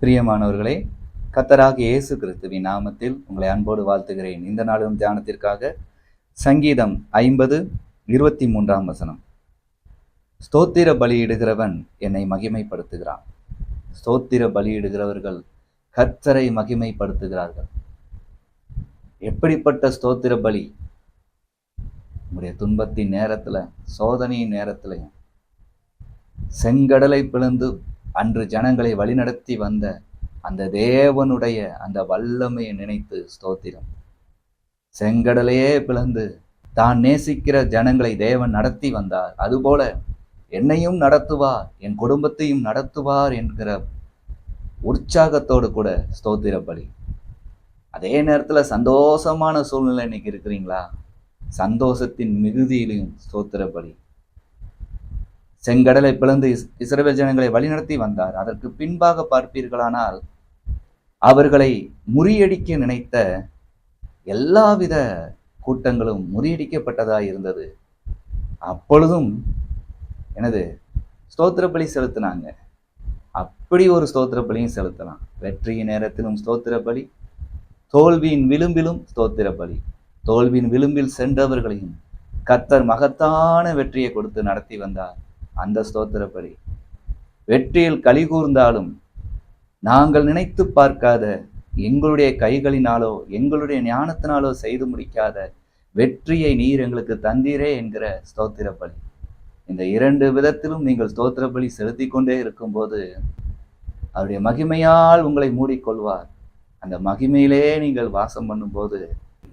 பிரியமானவர்களே கத்தராக இயேசு கிறிஸ்துவின் நாமத்தில் உங்களை அன்போடு வாழ்த்துகிறேன். இந்த நாளும் தியானத்திற்காக சங்கீதம் ஐம்பது இருபத்தி மூன்றாம் வசனம். ஸ்தோத்திர பலியிடுகிறவன் என்னை மகிமைப்படுத்துகிறான். ஸ்தோத்திர பலியிடுகிறவர்கள் கர்த்தரை மகிமைப்படுத்துகிறார்கள். எப்படிப்பட்ட ஸ்தோத்திர பலி? உங்களுடைய துன்பத்தின் நேரத்துல சோதனையின் நேரத்திலையும். செங்கடலை பிளந்து அன்று ஜனங்களை வழிநடத்தி வந்த அந்த தேவனுடைய அந்த வல்லமையை நினைத்து ஸ்தோத்திரம். செங்கடலையே பிளந்து தான் நேசிக்கிற ஜனங்களை தேவன் நடத்தி வந்தார். அதுபோல என்னையும் நடத்துவார் என் குடும்பத்தையும் நடத்துவார் என்கிற உற்சாகத்தோடு கூட ஸ்தோத்திர பலி. அதே நேரத்தில் சந்தோஷமான சூழ்நிலை இன்னைக்கு இருக்கிறீங்களா? சந்தோஷத்தின் மிகுதியிலையும் ஸ்தோத்திர பலி. செங்கடலை பிளந்து இஸ்- இஸ்ரவேல் ஜனங்களை வழிநடத்தி வந்தார். அதற்கு பின்பாக பார்ப்பீர்களானால் அவர்களை முறியடிக்க நினைத்த எல்லாவித கூட்டங்களும் முறியடிக்கப்பட்டதாக இருந்தது. அப்பொழுதும் எனது ஸ்தோத்திர பலி செலுத்தினாங்க. அப்படி ஒரு ஸ்தோத்திர பலியும் செலுத்தலாம். வெற்றியின் நேரத்திலும் ஸ்தோத்திர பலி தோல்வியின் விளிம்பிலும் ஸ்தோத்திர பலி தோல்வியின் விளிம்பில் சென்றவர்களையும் கத்தர் மகத்தான வெற்றியை கொடுத்து நடத்தி வந்தார். அந்த ஸ்தோத்திரப்படி. வெற்றியில் களி கூர்ந்தாலும் நாங்கள் நினைத்து பார்க்காத எங்களுடைய கைகளினாலோ எங்களுடைய ஞானத்தினாலோ செய்து முடிக்காத வெற்றியை நீர் எங்களுக்கு தந்தீரே என்கிற ஸ்தோத்திர பலி இந்த இரண்டு விதத்திலும் நீங்கள் ஸ்தோத்திர பலி செலுத்திக் கொண்டே இருக்கும்போது அவருடைய மகிமையால் உங்களை மூடிக்கொள்வார். அந்த மகிமையிலே நீங்கள் வாசம் பண்ணும்போது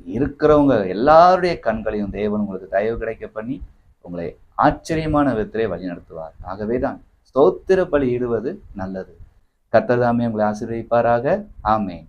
இருக்கிறவங்க எல்லாருடைய கண்களையும் தேவன் உங்களுக்கு தயவு கிடைக்க பண்ணி உங்களை ஆச்சரியமான விதத்திலே வழி நடத்துவார். ஆகவே தான் ஸ்தோத்திர பலி இடுவது நல்லது. கத்ததாமே உங்களை ஆசீர்வதிப்பாராக. ஆமேன்.